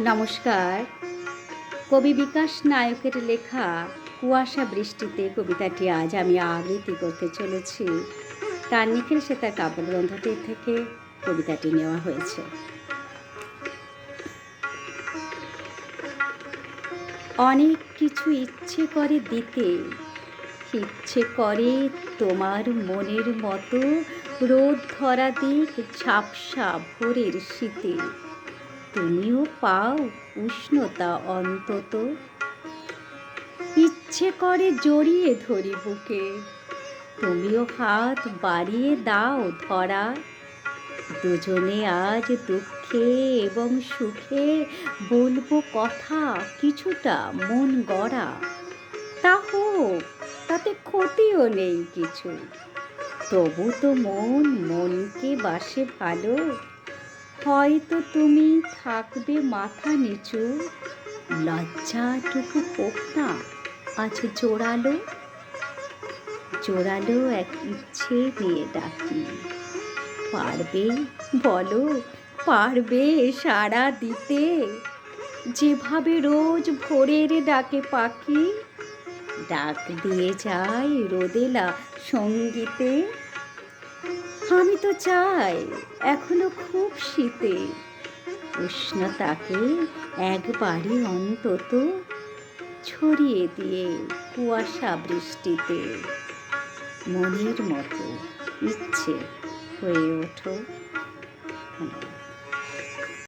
নমস্কার। কবি বিকাশ নায়কের লেখা কুয়াশা বৃষ্টিতে কবিতাটি আজ আমি আবৃত্তি করতে চলেছি। তার নিখিল সে তার কাব্যগ্রন্থটি থেকে কবিতাটি নেওয়া হয়েছে। অনেক কিছু ইচ্ছে করে দিতে, ইচ্ছে করে তোমার মনের মতো রোদ ধরা দিক ঝাপসা ভোরের শীতে। তুমিও পাও উষ্ণতা অন্তত। ইচ্ছে করে জড়িয়ে ধরি বুকে। তুমিও হাত বাড়িয়ে দাও ধরা। দুজনে আজ দুঃখে এবং সুখে বলব কথা কিছুটা মন গড়া। তা হোক, তাতে ক্ষতিও নেই কিছু। তবু তো মন, মনকে বাসে ভালো। হয়তো তুমি থাকবে মাথা নিচু, লজ্জাটুকু না আজ জোরালো জোরালো এক ইচ্ছে নিয়ে ডাকি। পারবে বলো, পারবে সাড়া দিতে, যেভাবে রোজ ভোরের ডাকে পাখি, ডাক দিয়ে যায় রোদেলা সঙ্গীতে। আমি তো চাই এখনও খুব শীতে। উষ্ণতাকে একবারই অন্তত ছড়িয়ে দিয়ে কুয়াশা বৃষ্টিতে। মনের মতো ইচ্ছে হয়ে ওঠো।